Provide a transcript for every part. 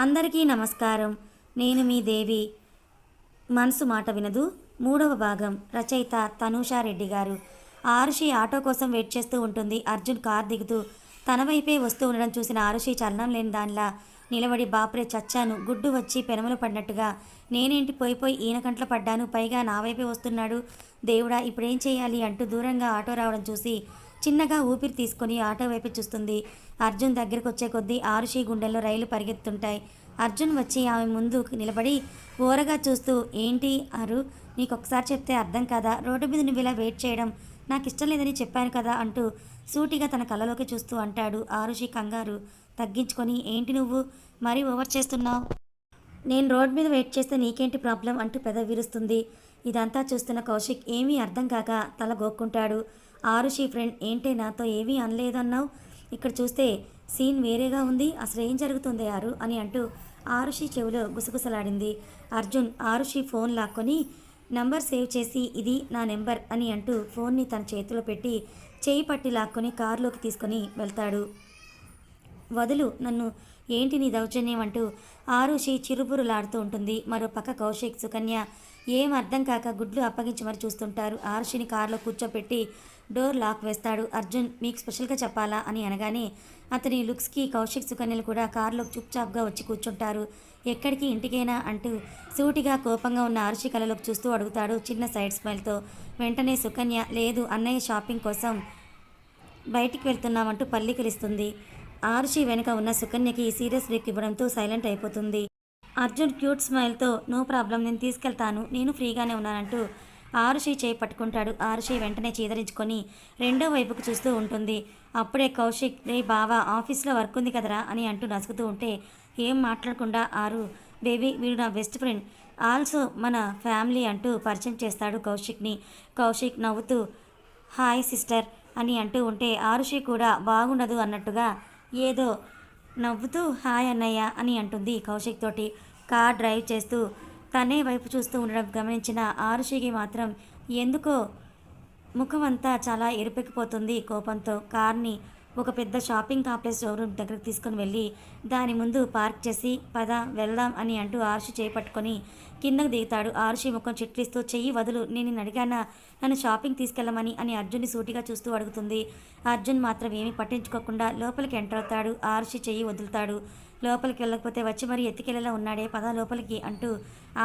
అందరికీ నమస్కారం. నేను మీ దేవి. మనసు మాట వినదు. మూడవ భాగం. రచయిత తనూషారెడ్డి గారు. ఆరుషి ఆటో కోసం వెయిట్ చేస్తూ ఉంటుంది. అర్జున్ కార్ దిగుతూ తన వైపే వస్తూ ఉండడం చూసిన ఆరుషి చలనం లేని దానిలా నిలబడి బాప్రే చచ్చాను. గుడ్డు వచ్చి పెనమలు పడినట్టుగా నేనేంటి పోయి పోయి ఈయన కంట్లో పడ్డాను? పైగా నా వైపే వస్తున్నాడు. దేవుడా ఇప్పుడేం చేయాలి? అంటూ దూరంగా ఆటో రావడం చూసి చిన్నగా ఊపిరి తీసుకొని ఆటో వైపు చూస్తుంది. అర్జున్ దగ్గరకు వచ్చే కొద్దీ ఆరుషి గుండెల్లో రైలు పరిగెత్తుంటాయి అర్జున్ వచ్చి ఆమె ముందు నిలబడి ఓరగా చూస్తూ ఏంటి అరు నీకు ఒకసారి చెప్తే అర్థం కదా? రోడ్డు మీద నువ్వు ఇలా వెయిట్ చేయడం నాకు ఇష్టం లేదని చెప్పాను కదా అంటూ సూటిగా తన కళ్ళలోకి చూస్తూ అంటాడు ఆరుషి కంగారు తగ్గించుకొని. ఏంటి నువ్వు? మరీ ఓవర్ చేస్తున్నావు? నేను రోడ్ మీద వెయిట్ చేస్తే నీకేంటి ప్రాబ్లం? అంటూ పెద విరుస్తుంది. ఇదంతా చూస్తున్న కౌశిక్ ఏమీ అర్థం కాక తల గోక్కుంటాడు. ఆరుషి ఫ్రెండ్ ఏంటే నాతో ఏమీ అనలేదన్నావు? ఇక్కడ చూస్తే సీన్ వేరేగా ఉంది అసలు ఏం జరుగుతుంది ఆరు? అని అంటూ ఆరుషి చెవిలో గుసగుసలాడింది. అర్జున్ ఆరుషి ఫోన్ లాక్కొని నంబర్ సేవ్ చేసి ఇది నా నెంబర్ అని అంటూ ఫోన్ని తన చేతిలో పెట్టి చేయి పట్టి లాక్కొని కారులోకి తీసుకొని వెళ్తాడు. వదులు నన్ను ఏంటి నీ దౌర్జన్యం? అంటూ ఆరుషి చిరుబురులాడుతూ ఉంటుంది. మరో పక్క కౌశిక్ సుకన్య ఏం అర్థం కాక గుడ్లు అప్పగించి మరి చూస్తుంటారు. ఆరుషిని కారులో కూర్చోపెట్టి డోర్ లాక్ వేస్తాడు. అర్జున్ మీకు స్పెషల్గా చెప్పాలా? అని అనగానే అతని లుక్స్కి కౌశిక్ సుకన్యలు కూడా కారులో చుప్చాప్గా వచ్చి కూర్చుంటారు. ఎక్కడికి ఇంటికైనా? అంటూ సూటిగా కోపంగా ఉన్న ఆరుషి కళలోకి చూస్తూ అడుగుతాడు చిన్న సైడ్ స్మైల్తో. వెంటనే సుకన్య లేదు అన్నయ్య షాపింగ్ కోసం బయటికి వెళ్తున్నామంటూ పల్లికిలిస్తుంది ఆరుషి వెనుక ఉన్న సుకన్యకి సీరియస్ లుక్ ఇవ్వడంతో సైలెంట్ అయిపోతుంది. అర్జున్ క్యూట్ స్మైల్తో నో ప్రాబ్లం నేను తీసుకెళ్తాను. నేను ఫ్రీగానే ఉన్నానంటూ ఆరుషి చేయి పట్టుకుంటాడు. ఆరుషి వెంటనే చీదరించుకొని రెండో వైపుకు చూస్తూ ఉంటుంది. అప్పుడే కౌశిక్ రే బావా ఆఫీస్లో వర్క్ ఉంది కదరా అని అంటూ నసుకుతూ ఉంటే ఏం మాట్లాడకుండా ఆరు బేబీ వీడు నా బెస్ట్ ఫ్రెండ్. ఆల్సో మన ఫ్యామిలీ అంటూ పరిచయం చేస్తాడు కౌశిక్ని. కౌశిక్ నవ్వుతూ హాయ్ సిస్టర్ అని అంటూ ఉంటే ఆరుషి కూడా బాగుండదు అన్నట్టుగా ఏదో నవ్వుతూ హాయ్ అన్నయ్య అని అంటుంది కౌశిక్ తోటి. కార్ డ్రైవ్ చేస్తూ తనే వైపు చూస్తూ ఉండడం గమనించిన ఆరుషికి మాత్రం ఎందుకో ముఖం అంతా చాలా ఎరుపెక్కిపోతుంది కోపంతో. కార్ని ఒక పెద్ద షాపింగ్ కాంప్లెక్స్ షోరూమ్ దగ్గరకు తీసుకొని వెళ్ళి దాని ముందు పార్క్ చేసి పద వెళ్దాం అని అంటూ ఆరుషి చేయి పట్టుకొని కిందకు దిగుతాడు. ఆరుషి ముఖం చిట్లిస్తూ చెయ్యి వదులు నేను నిన్ను అడిగానా? నన్ను షాపింగ్ తీసుకెళ్ళమని అని అర్జున్ని సూటిగా చూస్తూ అడుగుతుంది. అర్జున్ మాత్రం ఏమీ పట్టించుకోకుండా లోపలికి ఎంటర్ అవుతాడు. ఆరుషి చెయ్యి వదులుతాడు. లోపలికి వెళ్ళకపోతే వచ్చి మరీ ఎత్తికెళ్ళేలా ఉన్నాడే. పద లోపలికి అంటూ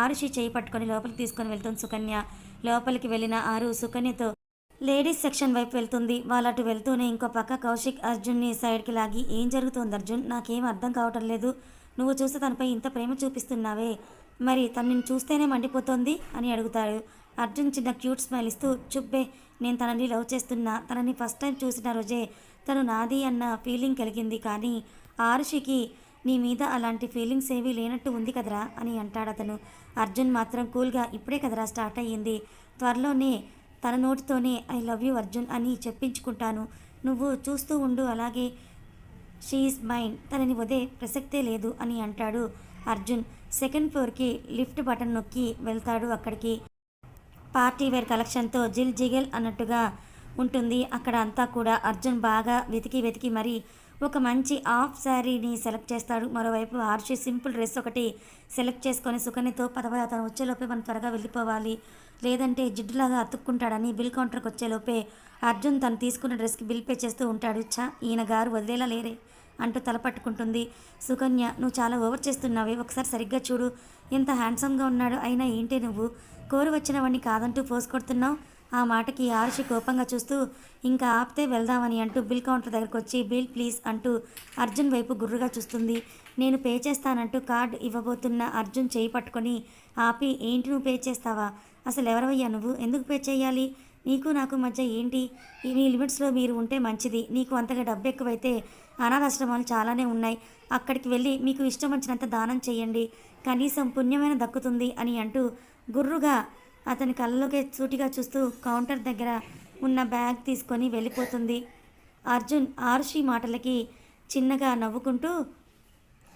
ఆరుషి చేయి పట్టుకొని లోపలికి తీసుకొని వెళ్తుంది సుకన్య. లోపలికి వెళ్ళిన ఆరు సుకన్యతో లేడీస్ సెక్షన్ వైపు వెళ్తుంది. వాళ్ళు అటు వెళ్తూనే ఇంకో పక్క కౌశిక్ అర్జున్ని సైడ్కి లాగి ఏం జరుగుతోంది అర్జున్? నాకేం అర్థం కావటం లేదు. నువ్వు చూస్తే తనపై ఇంత ప్రేమ చూపిస్తున్నావే. మరి తను నిన్ను చూస్తేనే మండిపోతోంది? అని అడుగుతాడు. అర్జున్ చిన్న క్యూట్ స్మైల్ ఇస్తూ చుబ్బే నేను తనని లవ్ చేస్తున్నా. తనని ఫస్ట్ టైం చూసిన రోజే తను నాది అన్న ఫీలింగ్ కలిగింది. కానీ ఆరుషికి నీ మీద అలాంటి ఫీలింగ్స్ ఏవీ లేనట్టు ఉంది కదరా? అని అంటాడు అతను. అర్జున్ మాత్రం కూల్గా ఇప్పుడే కదరా స్టార్ట్ అయ్యింది. త్వరలోనే తన నోటితోనే ఐ లవ్ యూ అర్జున్ అని చెప్పించుకుంటాను. నువ్వు చూస్తూ ఉండు అలాగే షీఈస్ మైండ్ తనని వదే ప్రసక్తే లేదు అని అంటాడు అర్జున్. సెకండ్ ఫ్లోర్కి లిఫ్ట్ బటన్ నొక్కి వెళ్తాడు అక్కడికి. పార్టీ వేర్ కలెక్షన్తో జిల్ జిగెల్ అన్నట్టుగా ఉంటుంది. అక్కడ అంతా కూడా అర్జున్ బాగా వెతికి వెతికి మరి ఒక మంచి హాఫ్ శారీని సెలెక్ట్ చేస్తాడు. మరోవైపు ఆర్షి సింపుల్ డ్రెస్ ఒకటి సెలెక్ట్ చేసుకొని సుకన్యతో పదవ అతను వచ్చేలోపే మనం త్వరగా వెళ్ళిపోవాలి. లేదంటే జిడ్డులాగా అతుక్కుంటాడని బిల్ కౌంటర్కి వచ్చేలోపే అర్జున్ తను తీసుకున్న డ్రెస్కి బిల్ పే చేస్తూ ఉంటాడు. ఛా ఈయన గారు వదిలేలా లేరే అంటూ తలపట్టుకుంటుంది సుకన్య నువ్వు చాలా ఓవర్ చేస్తున్నావే ఒకసారి సరిగ్గా చూడు. ఎంత హ్యాండ్సమ్గా ఉన్నాడు అయినా ఏంటి నువ్వు? కోరు వచ్చిన వాడిని కాదంటూ పోస్ కొడుతున్నావు. ఆ మాటకి ఆర్షి కోపంగా చూస్తూ ఇంకా ఆపితే వెళ్దామని అంటూ బిల్ కౌంటర్ దగ్గరకు వచ్చి బిల్ ప్లీజ్ అంటూ అర్జున్ వైపు గుర్రుగా చూస్తుంది. నేను పే చేస్తానంటూ కార్డు ఇవ్వబోతున్న అర్జున్ చేయి పట్టుకొని ఆపి ఏంటి నువ్వు పే చేస్తావా? అసలు ఎవరవయ్యా నువ్వు? ఎందుకు పే చేయాలి? నీకు నాకు మధ్య ఏంటి? ఈ లిమిట్స్లో మీరు ఉంటే మంచిది. నీకు అంతగా డబ్బు ఎక్కువైతే అనాథాశ్రమాలు చాలానే ఉన్నాయి. అక్కడికి వెళ్ళి మీకు ఇష్టం వచ్చినంత దానం చేయండి. కనీసం పుణ్యమైన దక్కుతుంది అని అంటూ గుర్రుగా అతని కళ్ళలోకి సూటిగా చూస్తూ కౌంటర్ దగ్గర ఉన్న బ్యాగ్ తీసుకొని వెళ్ళిపోతుంది. అర్జున్ ఆరుషి మాటలకి చిన్నగా నవ్వుకుంటూ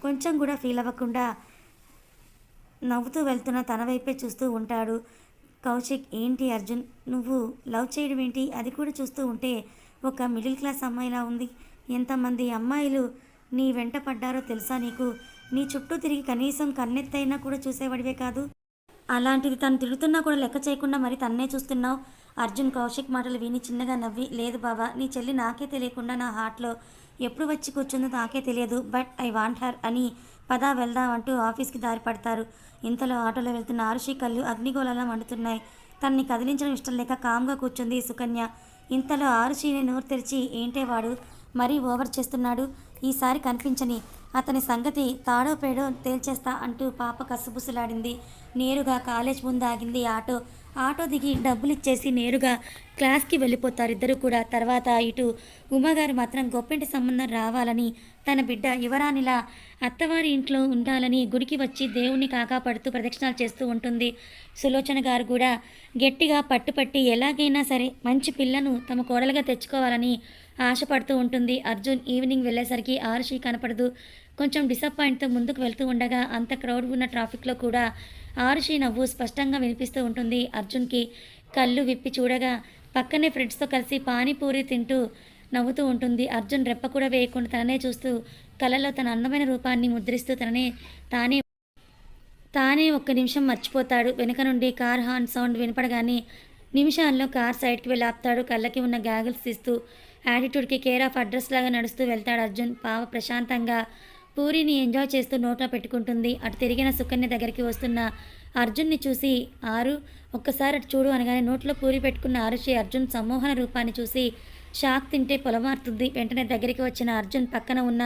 కొంచెం కూడా ఫీల్ అవ్వకుండా నవ్వుతూ వెళ్తున్న తన వైపే చూస్తూ ఉంటాడు. కౌశిక్ ఏంటి అర్జున్? నువ్వు లవ్ చేయడం ఏంటి? అది కూడా చూస్తూ ఉంటే ఒక మిడిల్ క్లాస్ అమ్మాయిలా ఉంది. ఎంతమంది అమ్మాయిలు నీ వెంట పడ్డారో తెలుసా నీకు? నీ చుట్టూ తిరిగి కనీసం కన్నెత్తైనా కూడా చూసేవాడివే కాదు. అలాంటిది తను తిడుతున్నా కూడా లెక్క చేయకుండా మరి తన్నే చూస్తున్నావు. అర్జున్ కౌశిక్ మాటలు విని చిన్నగా నవ్వి లేదు బావా నీ చెల్లి నాకే తెలియకుండా నా హార్ట్లో ఎప్పుడు వచ్చి కూర్చుందో నాకే తెలియదు బట్ ఐ వాంట్ హర్ అని పదా వెళ్దాం అంటూ ఆఫీస్కి దారి పడతారు. ఇంతలో ఆటోలో వెళ్తున్న ఆరుషి కళ్ళు అగ్నిగోళాలా మండుతున్నాయి. తనని కదిలించడం ఇష్టం లేక కామ్గా కూర్చుంది సుకన్య. ఇంతలో ఆరుషిని నోరు తెరిచి ఏంటే వాడు? మరీ ఓవర్ చేస్తున్నాడు? ఈసారి కనిపించని అతని సంగతి తాడో పేడో తేల్చేస్తా అంటూ పాప కసుబుసులాడింది. నేరుగా కాలేజ్ ముందు ఆగింది ఆటో. ఆటో దిగి డబ్బులు ఇచ్చేసి నేరుగా క్లాస్కి వెళ్ళిపోతారు ఇద్దరు కూడా. తర్వాత ఇటు ఉమాగారు మాత్రం గొప్పింటి సంబంధం రావాలని తన బిడ్డ యువరానిలా అత్తవారి ఇంట్లో ఉండాలని గుడికి వచ్చి దేవుణ్ణి కాకాపడుతూ ప్రదక్షిణాలు చేస్తూ ఉంటుంది. సులోచన గారు కూడా గట్టిగా పట్టుపట్టి ఎలాగైనా సరే మంచి పిల్లను తమ కోడలుగా తెచ్చుకోవాలని ఆశపడుతూ ఉంటుంది. అర్జున్ ఈవినింగ్ వెళ్ళేసరికి ఆరుషి కనపడదు. కొంచెం డిసప్పాయింట్తో ముందుకు వెళ్తూ ఉండగా అంత క్రౌడ్ ఉన్న ట్రాఫిక్లో కూడా ఆరుషి నవ్వు స్పష్టంగా వినిపిస్తూ ఉంటుంది. అర్జున్కి కళ్ళు విప్పి చూడగా పక్కనే ఫ్రెండ్స్తో కలిసి పానీపూరి తింటూ నవ్వుతూ ఉంటుంది. అర్జున్ రెప్ప కూడా వేయకుండా తననే చూస్తూ కళ్ళలో తన అందమైన రూపాన్ని ముద్రిస్తూ తననే తానే తానే ఒక్క నిమిషం మర్చిపోతాడు. వెనుక నుండి కార్ హార్న్ సౌండ్ వినపడగానే నిమిషాల్లో కార్ సైడ్కి వెళ్ళి ఆపుతాడు. కళ్ళకి ఉన్న గాగుల్స్ తీస్తూ యాటిట్యూడ్కి కేర్ ఆఫ్ అడ్రస్ లాగా నడుస్తూ వెళ్తాడు అర్జున్. పావ ప్రశాంతంగా పూరిని ఎంజాయ్ చేస్తూ నోట్లో పెట్టుకుంటుంది. అటు తిరిగిన సుకన్య దగ్గరికి వస్తున్న అర్జున్ని చూసి ఆరు ఒక్కసారి అటు చూడు అనగానే నోట్లో పూరి పెట్టుకున్న ఆరుషి అర్జున్ సమ్మోహన రూపాన్ని చూసి షాక్ తింటే పొలమారుతుంది. వెంటనే దగ్గరికి వచ్చిన అర్జున్ పక్కన ఉన్న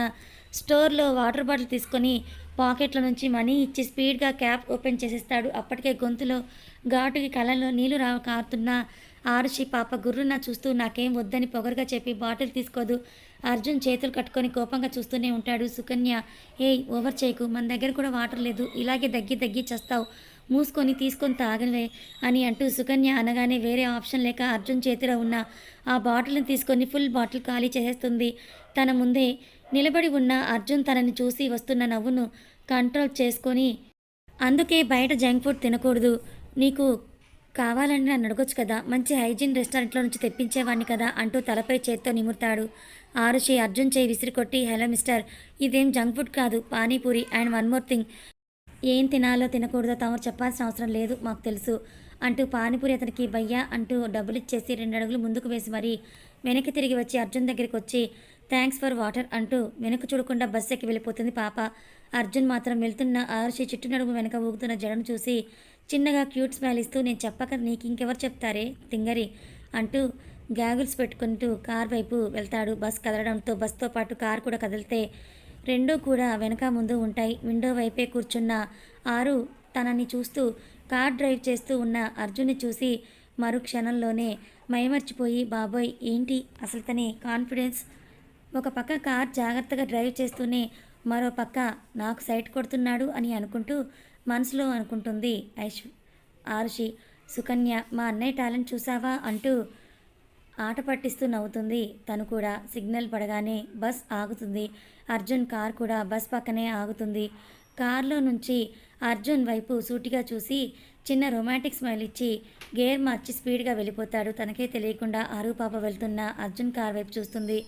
స్టోర్లో వాటర్ బాటిల్ తీసుకొని పాకెట్ల నుంచి మనీ ఇచ్చి స్పీడ్గా క్యాప్ ఓపెన్ చేసేస్తాడు. అప్పటికే గొంతులో ఘాటుకి కళ్ళలో నీళ్ళు రా కారుతున్న ఆరుషి పాప గుర్రున చూస్తూ నాకేం వద్దని పొగరుగా చెప్పి బాటిల్ తీసుకోదు. అర్జున్ చేతులు కట్టుకొని కోపంగా చూస్తూనే ఉంటాడు. సుకన్య ఏయ్ ఓవర్ చేయకు. మన దగ్గర కూడా వాటర్ లేదు. ఇలాగే దగ్గి దగ్గి చేస్తావు. మూసుకొని తీసుకొని తాగలే అని అంటూ సుకన్య అనగానే వేరే ఆప్షన్ లేక అర్జున్ చేతిలో ఉన్న ఆ బాటిల్ని తీసుకొని ఫుల్ బాటిల్ ఖాళీ చేసేస్తుంది. తన ముందే నిలబడి ఉన్న అర్జున్ తనని చూసి వస్తున్న నవ్వును కంట్రోల్ చేసుకొని అందుకే బయట జంక్ ఫుడ్ తినకూడదు. నీకు కావాలని నన్ను అడగొచ్చు కదా? మంచి హైజీన్ రెస్టారెంట్లో నుంచి తెప్పించేవాడిని కదా? అంటూ తలపై చేత్తో నిమురుతాడు. ఆరుషి అర్జున్ చేయి విసిరి కొట్టి హలో మిస్టర్ ఇదేం జంక్ ఫుడ్ కాదు. Panipuri and one more thing. ఏం తినాలో తినకూడదో తమరు చెప్పాల్సిన అవసరం లేదు మాకు తెలుసు అంటూ పానీపూరి అతనికి భయ్యా అంటూ డబ్బులు ఇచ్చేసి రెండు అడుగులు ముందుకు వేసి మరీ వెనక్కి తిరిగి వచ్చి అర్జున్ దగ్గరికి వచ్చి థ్యాంక్స్ ఫర్ వాటర్ అంటూ వెనక చూడకుండా బస్సు ఎక్కి వెళ్ళిపోతుంది పాప. అర్జున్ మాత్రం వెళ్తున్న ఆరుషి చుట్టూ నడుము వెనక ఊగుతున్న జడను చూసి చిన్నగా క్యూట్ స్మైల్ ఇస్తూ నేను చెప్పక నీకు ఇంకెవరు చెప్తారే? తింగరి అంటూ గ్యాగుల్స్ పెట్టుకుంటూ కార్ వైపు వెళ్తాడు. బస్ కదలడంతో బస్తో పాటు కార్ కూడా కదిలితే రెండూ కూడా వెనక ముందు ఉంటాయి. విండో వైపే కూర్చున్న ఆరు తనని చూస్తూ కార్ డ్రైవ్ చేస్తూ ఉన్న అర్జున్ని చూసి మరు క్షణంలోనే మైమర్చిపోయి బాబోయ్ ఏంటి? అసలు తని కాన్ఫిడెన్స్? ఒక పక్క కార్ జాగ్రత్తగా డ్రైవ్ చేస్తూనే మరో పక్క నాకు సైట్ కొడుతున్నాడు అని అనుకుంటూ మనసులో అనుకుంటుంది ఐష్. ఆరుషి సుకన్య మా అన్నయ్య టాలెంట్ చూసావా అంటూ ఆట పట్టిస్తూ నవ్వుతుంది. తను కూడా సిగ్నల్ పడగానే బస్ ఆగుతుంది. అర్జున్ కార్ కూడా బస్ పక్కనే ఆగుతుంది. కారులో నుంచి అర్జున్ వైపు సూటిగా చూసి చిన్న రొమాంటిక్ స్మైల్ ఇచ్చి గేర్ మార్చి స్పీడ్గా వెళ్ళిపోతాడు. తనకే తెలియకుండా ఆరు పాప వెళ్తున్న అర్జున్ కార్ వైపు చూస్తుంది.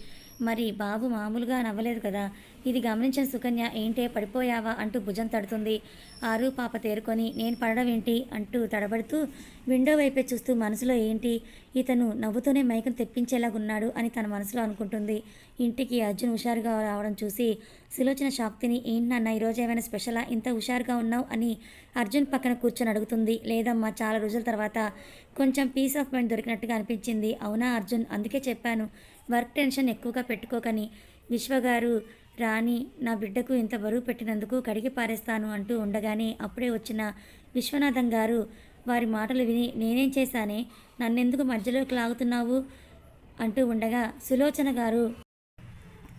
మరి బాబు మామూలుగా నవ్వలేదు కదా? ఇది గమనించిన సుకన్య ఏంటే పడిపోయావా అంటూ భుజం తడుతుంది. ఆరు పాప తేరుకొని నేను పడడం ఏంటి అంటూ తడబడుతూ విండో వైపే చూస్తూ మనసులో ఏంటి? ఇతను నవ్వుతూనే మైకం తెప్పించేలాగున్నాడు అని తన మనసులో అనుకుంటుంది. ఇంటికి అర్జున్ హుషారుగా రావడం చూసి సులోచన షాక్ తిని ఏంటి నాన్న ఈరోజు ఏమైనా స్పెషలా? ఇంత హుషారుగా ఉన్నావు? అని అర్జున్ పక్కన కూర్చొని అడుగుతుంది. లేదమ్మా చాలా రోజుల తర్వాత కొంచెం పీస్ ఆఫ్ మైండ్ దొరికినట్టుగా అనిపించింది. అవునా అర్జున్ అందుకే చెప్పాను. వర్క్ టెన్షన్ ఎక్కువగా పెట్టుకోకని విశ్వగారు రాణి నా బిడ్డకు ఇంత బరువు పెట్టినందుకు కడిగి పారేస్తాను అంటూ ఉండగానే అప్పుడే వచ్చిన విశ్వనాథం గారు వారి మాటలు విని నేనేం చేశానే? నన్నెందుకు మధ్యలోకి లాగుతున్నావు? అంటూ ఉండగా సులోచన గారు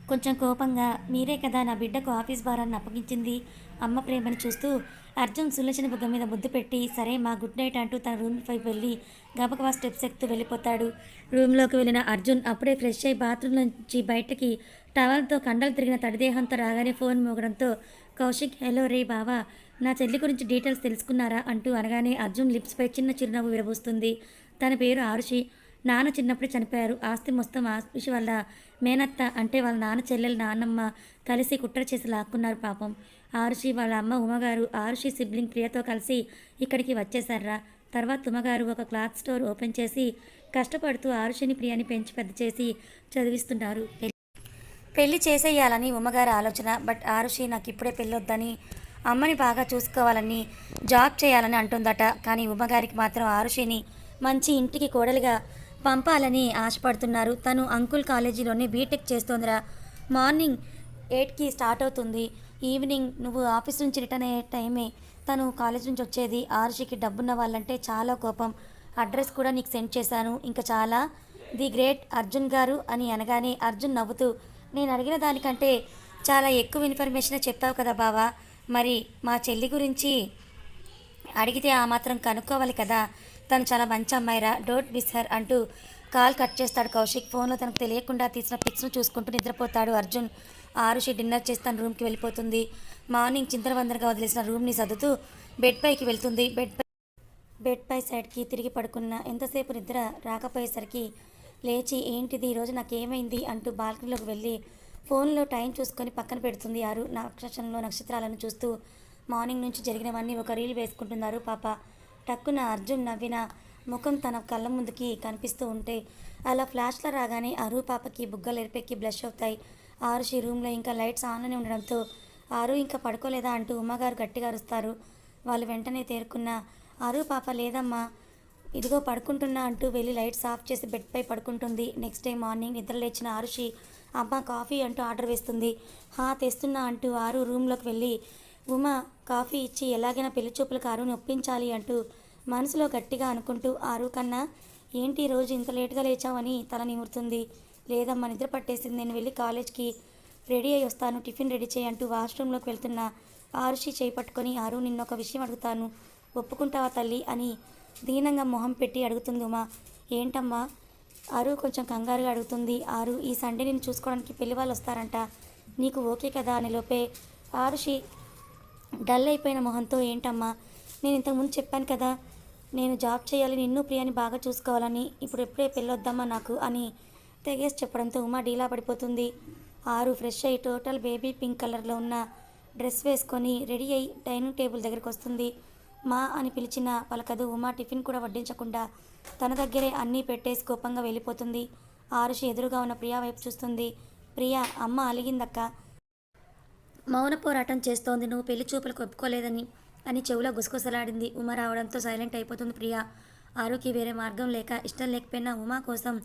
కొంచెం కోపంగా మీరే కదా నా బిడ్డకు ఆఫీస్ భారాన్ని అప్పగించింది? అమ్మ ప్రేమని చూస్తూ అర్జున్ సులోచన బుగ్గ మీద ముద్దు పెట్టి సరే మా గుడ్ నైట్ అంటూ తన రూమ్ వైపు వెళ్ళి గబగబా స్టెప్స్ ఎక్కుతూ వెళ్ళిపోతాడు. రూమ్లోకి వెళ్ళిన అర్జున్ అప్పుడే ఫ్రెష్ అయి బాత్రూమ్ నుంచి బయటకి టవల్తో కండలు తిరిగిన తడిదేహంతో రాగానే ఫోన్ మోగడంతో కౌశిక్ హలో రే బావా నా చెల్లి గురించి డీటెయిల్స్ తెలుసుకున్నారా? అంటూ అనగానే అర్జున్ లిప్స్పై చిన్న చిరునవ్వు విరబూస్తుంది. తన పేరు ఆరుషి. నాన్న చిన్నప్పుడు చనిపోయారు. ఆస్తి మొత్తం ఆస్పిషి వల్ల మేనత్త అంటే వాళ్ళ నాన్న చెల్లెలు నాన్నమ్మ కలిసి కుట్ర చేసి లాక్కున్నారు పాపం. ఆరుషి వాళ్ళ అమ్మ ఉమగారు ఆరుషి సిబ్లింగ్ ప్రియతో కలిసి ఇక్కడికి వచ్చేసారా తర్వాత ఉమగారు ఒక క్లాత్ స్టోర్ ఓపెన్ చేసి కష్టపడుతూ ఆరుషిని ప్రియాని పెంచి పెద్ద చేసి చదివిస్తున్నారు. పెళ్ళి చేసేయాలని ఉమ్మగారి ఆలోచన బట్ ఆరుషి నాకు ఇప్పుడే పెళ్ళొద్దని అమ్మని బాగా చూసుకోవాలని జాబ్ చేయాలని అంటుందట. కానీ ఉమ్మగారికి మాత్రం ఆరుషిని మంచి ఇంటికి కోడలిగా పంపాలని ఆశపడుతున్నారు. తను అంకుల్ కాలేజీలోనే బీటెక్ చేస్తోందిరా. మార్నింగ్ ఎయిట్కి స్టార్ట్ అవుతుంది. ఈవినింగ్ నువ్వు ఆఫీస్ నుంచి రిటర్న్ అయ్యే టైమే తను కాలేజ్ నుంచి వచ్చేది. ఆరుషికి డబ్బున్న వాళ్ళంటే చాలా కోపం. అడ్రస్ కూడా నీకు సెండ్ చేశాను. ఇంకా చాలా. ది గ్రేట్ అర్జున్ గారు అని అనగానే అర్జున్ నవ్వుతూ నేను అడిగిన దానికంటే చాలా ఎక్కువ ఇన్ఫర్మేషన్ చెప్పావు కదా బావా. మరి మా చెల్లి గురించి అడిగితే ఆ మాత్రం కనుక్కోవాలి కదా. తను చాలా మంచి అమ్మాయిరా. డోంట్ మిస్ హర్ అంటూ కాల్ కట్ చేస్తాడు కౌశిక్. ఫోన్లో తనకు తెలియకుండా తీసిన పిక్స్ను చూసుకుంటూ నిద్రపోతాడు అర్జున్. ఆరుషి డిన్నర్ చేసి తన రూమ్కి వెళ్ళిపోతుంది. మార్నింగ్ చింతరవందరగా వదిలేసిన రూమ్ని సర్దుతూ బెడ్ పైకి వెళ్తుంది. బెడ్ బెడ్పై బెడ్ పై సైడ్కి తిరిగి పడుకున్న ఎంతసేపు నిద్ర రాకపోయేసరికి లేచి ఏంటిది? ఈరోజు నాకేమైంది? అంటూ బాల్కనీలోకి వెళ్ళి ఫోన్లో టైం చూసుకొని పక్కన పెడుతుంది ఆరు. నక్షత్రంలో నక్షత్రాలను చూస్తూ మార్నింగ్ నుంచి జరిగినవన్నీ ఒక రీల్ వేసుకుంటున్నారు పాప. టక్కున అర్జున్ నవ్విన ముఖం తన కళ్ళ ముందుకి కనిపిస్తూ ఉంటే అలా ఫ్లాష్లో రాగానే అరు పాపకి బుగ్గలు ఎరిపెక్కి బ్లష్ అవుతాయి. ఆరుషి రూమ్లో ఇంకా లైట్స్ ఆన్లోనే ఉండడంతో ఆరు ఇంకా పడుకోలేదా అంటూ ఉమ్మగారు గట్టిగా అరుస్తారు. వాళ్ళు వెంటనే తేరుకున్న ఆరు పాప లేదమ్మా ఇదిగో పడుకుంటున్నా అంటూ వెళ్ళి లైట్స్ ఆఫ్ చేసి బెడ్పై పడుకుంటుంది. నెక్స్ట్ డే మార్నింగ్ నిద్ర లేచిన ఆరుషి అమ్మ కాఫీ అంటూ ఆర్డర్ వేస్తుంది. హా తెస్తున్నా అంటూ ఆరు రూమ్లోకి వెళ్ళి ఉమ కాఫీ ఇచ్చి ఎలాగైనా పెళ్ళి చూపులకు ఆరుని ఒప్పించాలి అంటూ మనసులో గట్టిగా అనుకుంటూ ఆరు కన్నా ఏంటి ఈ రోజు ఇంత లేట్గా లేచావని తల నిమురుతుంది. లేదమ్మా నిద్ర పట్టేసింది. నేను వెళ్ళి కాలేజ్కి రెడీ అయి వస్తాను. టిఫిన్ రెడీ చేయి అంటూ వాష్రూమ్లోకి వెళ్తున్న ఆరుషి చేయి పట్టుకొని ఆరు నిన్న ఒక విషయం అడుగుతాను. ఒప్పుకుంటావా తల్లి? అని దీనంగా మొహం పెట్టి అడుగుతుంది ఉమా. ఏంటమ్మా? ఆరు కొంచెం కంగారుగా అడుగుతుంది. ఆరు ఈ సండే నేను చూసుకోవడానికి పెళ్ళి వాళ్ళు వస్తారంట. నీకు ఓకే కదా? అని లోపే ఆరుషి డల్ అయిపోయిన మొహంతో ఏంటమ్మా నేను ఇంతకుముందు చెప్పాను కదా నేను జాబ్ చేయాలి నిన్ను ప్రియాని బాగా చూసుకోవాలని ఇప్పుడు ఎప్పుడే పెళ్ళొద్దామా నాకు అని తెగేసి చెప్పడంతో ఉమా డీలా పడిపోతుంది. ఆరు ఫ్రెష్ అయ్యి టోటల్ బేబీ పింక్ కలర్లో ఉన్న డ్రెస్ వేసుకొని రెడీ అయ్యి డైనింగ్ టేబుల్ దగ్గరికి వస్తుంది. మా అని పిలిచిన పలకదు ఉమా టిఫిన్ కూడా వడ్డించకుండా తన దగ్గరే అన్నీ పెట్టేసి కోపంగా వెళ్ళిపోతుంది. ఆరుషి ఎదురుగా ఉన్న ప్రియా వైపు చూస్తుంది. ప్రియా అమ్మ అలిగిందక్క మౌన పోరాటం చేస్తోంది. నువ్వు పెళ్ళి చూపులకు ఒప్పుకోలేదని అని చెవులో గుసగుసలాడింది. ఉమ రావడంతో సైలెంట్ అయిపోతుంది ప్రియా. ఆరుకి వేరే మార్గం లేక ఇష్టం లేకపోయినా ఉమా కోసం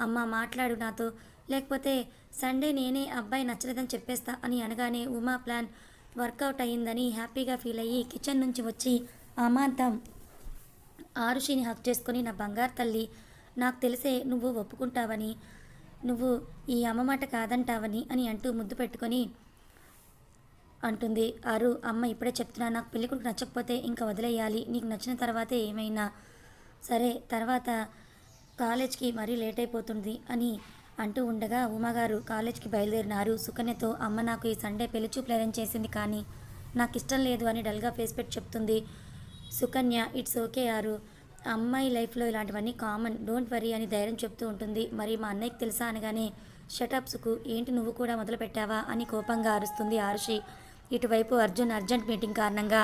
అమ్మ మాట్లాడు నాతో. లేకపోతే సండే నేనే అబ్బాయి నచ్చలేదని చెప్పేస్తా అని అనగానే ఉమా ప్లాన్ వర్కౌట్ అయ్యిందని హ్యాపీగా ఫీల్ అయ్యి కిచెన్ నుంచి వచ్చి అమాంతం ఆరుషిని హక్ చేసుకొని నా బంగారు తల్లి నాకు తెలిసే నువ్వు ఒప్పుకుంటావని నువ్వు ఈ అమ్మ మాట కాదంటావని అని అంటూ ముద్దు పెట్టుకొని అంటుంది. అరు అమ్మ ఇప్పుడే చెప్తున్నా నాకు పెళ్ళి నచ్చకపోతే ఇంకా వదిలేయాలి నీకు నచ్చిన తర్వాతే ఏమైనా? సరే తర్వాత కాలేజ్కి మరీ లేట్ అయిపోతుంది అని అంటూ ఉండగా ఉమాగారు కాలేజ్కి బయలుదేరినారు. సుకన్యతో అమ్మ నాకు ఈ సండే పెళ్ళి చూపులు అరేంజ్ చేసింది కానీ నాకు ఇష్టం లేదు అని డల్గా ఫేస్ పెట్టి చెప్తుంది సుకన్య. ఇట్స్ ఓకే ఆరు అమ్మాయి లైఫ్లో ఇలాంటివన్నీ కామన్ డోంట్ వరీ అని ధైర్యం చెప్తూ ఉంటుంది. మరి మా అన్నయ్యకి తెలుసా అనగానే షటప్స్కు ఏంటి నువ్వు కూడా మొదలు పెట్టావా అని కోపంగా అరుస్తుంది ఆరుషి. ఇటువైపు అర్జున్ అర్జెంట్ మీటింగ్ కారణంగా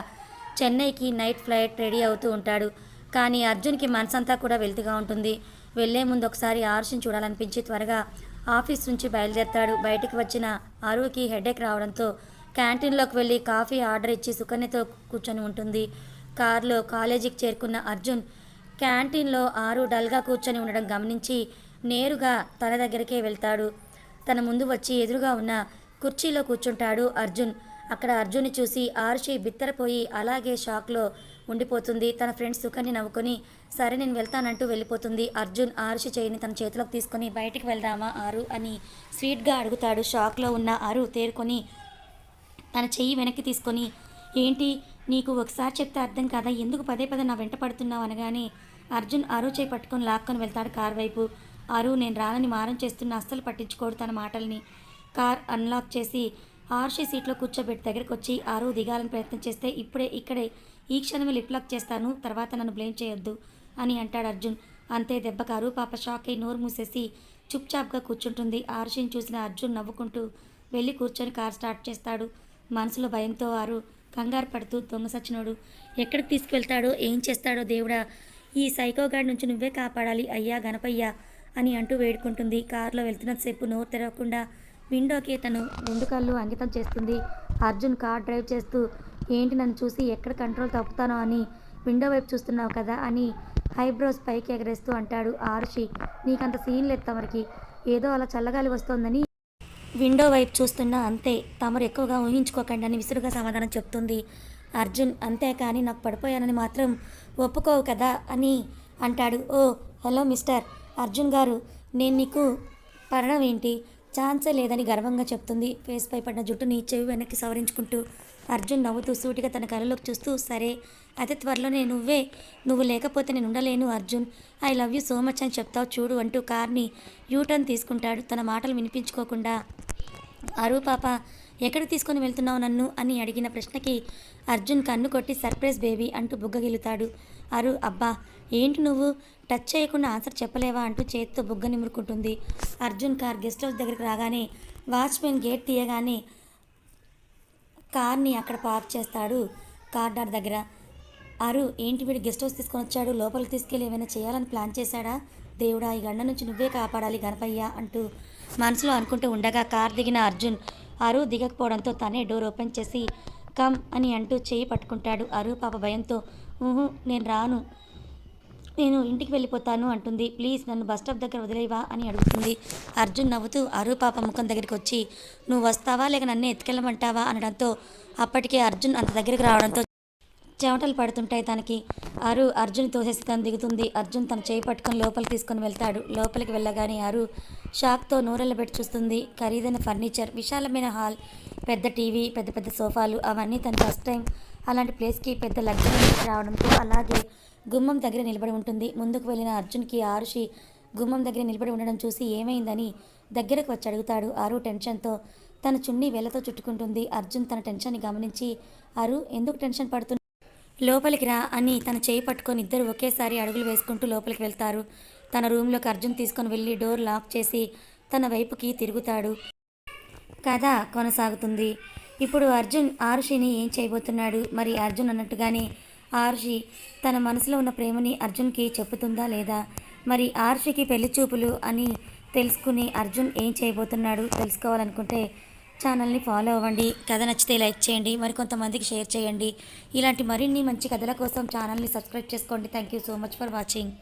చెన్నైకి నైట్ ఫ్లైట్ రెడీ అవుతూ ఉంటాడు. కానీ అర్జున్కి మనసంతా కూడా వెళ్తుగా ఉంటుంది. వెళ్ళే ముందు ఒకసారి ఆరుషిని చూడాలనిపించి త్వరగా ఆఫీస్ నుంచి బయలుదేరతాడు. బయటికి వచ్చిన అరువుకి హెడేక్ రావడంతో క్యాంటీన్లోకి వెళ్ళి కాఫీ ఆర్డర్ ఇచ్చి సుకన్యతో కూర్చొని ఉంటుంది. కారులో కాలేజీకి చేరుకున్న అర్జున్ క్యాంటీన్లో ఆరు డల్గా కూర్చొని ఉండడం గమనించి నేరుగా తన దగ్గరికే వెళ్తాడు. తన ముందు వచ్చి ఎదురుగా ఉన్న కుర్చీలో కూర్చుంటాడు అర్జున్. అక్కడ అర్జున్ని చూసి ఆరుషి బిత్తరపోయి అలాగే షాక్లో ఉండిపోతుంది. తన ఫ్రెండ్స్ సుకన్య నవ్వుకొని సరే నేను వెళ్తానంటూ వెళ్ళిపోతుంది. అర్జున్ ఆరుషి చేయిని తన చేతిలోకి తీసుకొని బయటికి వెళ్దామా ఆరు అని స్వీట్గా అడుగుతాడు. షాక్లో ఉన్న ఆరు తేరుకొని తన చెయ్యి వెనక్కి తీసుకొని ఏంటి నీకు ఒకసారి చెప్తే అర్థం కాదా? ఎందుకు పదే పదే నా వెంట పడుతున్నావు అనగానే అర్జున్ అరు చేయి పట్టుకొని లాక్కొని వెళ్తాడు కార్ వైపు. అరు నేను రానని మారం చేస్తున్న అస్సలు పట్టించుకోడు తన మాటల్ని. కార్ అన్లాక్ చేసి ఆర్షి సీట్లో కూర్చోబెట్టి దగ్గరికి వచ్చి ఆరు దిగాలని ప్రయత్నం చేస్తే ఇప్పుడే ఇక్కడే ఈ క్షణమే లిప్లాక్ చేస్తాను తర్వాత నన్ను బ్లేమ్ చేయొద్దు అని అంటాడు అర్జున్. అంతే దెబ్బకు అరు పాప షాక్ అయి నోరు మూసేసి చుప్చాప్గా కూర్చుంటుంది. ఆర్షిని చూసిన అర్జున్ నవ్వుకుంటూ వెళ్ళి కూర్చొని కార్ స్టార్ట్ చేస్తాడు. మనసులో భయంతో ఆరు కంగారు పడుతూ దొంగ సచ్చినోడు ఎక్కడికి తీసుకువెళ్తాడో ఏం చేస్తాడో దేవుడా ఈ సైకోగాడి నుంచి నువ్వే కాపాడాలి అయ్యా గణపయ్యా అని అంటూ వేడుకుంటుంది. కారులో వెళ్తున్నంతసేపు నోరు తెరవకుండా విండోకి తను రెండు కళ్ళు అంకితం చేస్తుంది. అర్జున్ కార్ డ్రైవ్ చేస్తూ ఏంటి నన్ను చూసి ఎక్కడ కంట్రోల్ తప్పుతానో అని విండో వైపు చూస్తున్నావు కదా అని ఐబ్రోస్ పైకి ఎగరేస్తూ అంటాడు ఆరుషి. నీకంత సీన్ లేదు తమరికి. ఏదో అలా చల్లగాలి వస్తోందని విండో వైపు చూస్తున్నా అంతే. తమరు ఎక్కువగా ఊహించుకోకండి అని విసురుగా సమాధానం చెప్తుంది. అర్జున్ అంతేకాని నాకు పడిపోయానని మాత్రం ఒప్పుకోవు కదా అని అంటాడు. ఓ హలో మిస్టర్ అర్జున్ గారు నేను నీకు పడడం ఏంటి? ఛాన్సే లేదని గర్వంగా చెప్తుంది. ఫేస్పై పడిన జుట్టుని చెవి వెనక్కి సవరించుకుంటూ అర్జున్ నవ్వుతూ సూటిగా తన కళ్ళలోకి చూస్తూ సరే అతి త్వరలోనే నువ్వే నువ్వు లేకపోతే నేను ఉండలేను Arjun. I love you so much అని చెప్తావు చూడు అంటూ కార్ని యూటర్న్ తీసుకుంటాడు. తన మాటలు వినిపించుకోకుండా అరు పాప ఎక్కడ తీసుకొని వెళ్తున్నావు నన్ను అని అడిగిన ప్రశ్నకి అర్జున్ కన్ను కొట్టి సర్ప్రైజ్ బేబీ అంటూ బుగ్గగిలుతాడు అరు అబ్బా ఏంటి నువ్వు? టచ్ చేయకుండా ఆన్సర్ చెప్పలేవా అంటూ చేతితో బుగ్గ నిమురుకుంటుంది. అర్జున్ కార్ గెస్ట్ హౌస్ దగ్గరికి రాగానే వాచ్మెన్ గేట్ తీయగానే కార్ని అక్కడ పార్క్ చేస్తాడు కార్ డార్ దగ్గర. అరు ఏంటి వీడు గెస్ట్ హౌస్ తీసుకొని వచ్చాడు? లోపలికి తీసుకెళ్ళి ఏమైనా చేయాలని ప్లాన్ చేశాడా? దేవుడా ఈ గండ నుంచి నువ్వే కాపాడాలి గణపయ్య అంటూ మనసులో అనుకుంటూ ఉండగా కార్ దిగిన అర్జున్ అరు దిగకపోవడంతో తనే డోర్ ఓపెన్ చేసి కమ్ అని అంటూ చేయి పట్టుకుంటాడు. అరు పాప భయంతో ఊహు నేను రాను. నేను ఇంటికి వెళ్ళిపోతాను అంటుంది. ప్లీజ్ నన్ను బస్ స్టాప్ దగ్గర వదిలేవా అని అడుగుతుంది. అర్జున్ నవ్వుతూ అరు పాప ముఖం దగ్గరికి వచ్చి నువ్వు వస్తావా లేక నన్ను ఎత్తుకెళ్ళమంటావా? అనడంతో అప్పటికే అర్జున్ అంత దగ్గరికి రావడంతో చెమటలు పడుతుంటాయి తనకి. అరు అర్జున్ తోసేసి తను దిగుతుంది. అర్జున్ తన చేయి పట్టుకొని లోపలికి తీసుకొని వెళ్తాడు. లోపలికి వెళ్ళగానే అరు షాక్తో నూరెళ్ళబెట్టి చూస్తుంది. ఖరీదైన ఫర్నిచర్ విశాలమైన హాల్ పెద్ద టీవీ పెద్ద పెద్ద సోఫాలు అవన్నీ తన ఫస్ట్ టైం అలాంటి ప్లేస్కి పెద్ద లగ్జరీ రావడంతో అలాగే గుమ్మం దగ్గర నిలబడి ఉంటుంది. ముందుకు వెళ్ళిన అర్జున్కి ఆరుషి గుమ్మం దగ్గర నిలబడి ఉండడం చూసి ఏమైందని దగ్గరకు వచ్చి అడుగుతాడు. ఆరు టెన్షన్తో తన చున్నీ వేలతో చుట్టుకుంటుంది. అర్జున్ తన టెన్షన్ని గమనించి అరు ఎందుకు టెన్షన్ పడుతుంది లోపలికి రా అని తన చేయి పట్టుకొని ఇద్దరు ఒకేసారి అడుగులు వేసుకుంటూ లోపలికి వెళ్తారు. తన రూమ్లోకి అర్జున్ తీసుకొని వెళ్ళి డోర్ లాక్ చేసి తన వైపుకి తిరుగుతాడు. కథ కొనసాగుతుంది. ఇప్పుడు అర్జున్ ఆరుషిని ఏం చేయబోతున్నాడు? మరి అర్జున్ అన్నట్టుగానే ఆర్షి తన మనసులో ఉన్న ప్రేమని అర్జున్కి చెప్పుతుందా లేదా? మరి ఆర్షికి పెళ్ళి చూపులు అని తెలుసుకుని అర్జున్ ఏం చేయబోతున్నాడు తెలుసుకోవాలనుకుంటే ఛానల్ని ఫాలో అవ్వండి. కథ నచ్చితే లైక్ చేయండి మరికొంతమందికి షేర్ చేయండి. ఇలాంటి మరిన్ని మంచి కథల కోసం ఛానల్ని సబ్స్క్రైబ్ చేసుకోండి. Thank you so much for watching.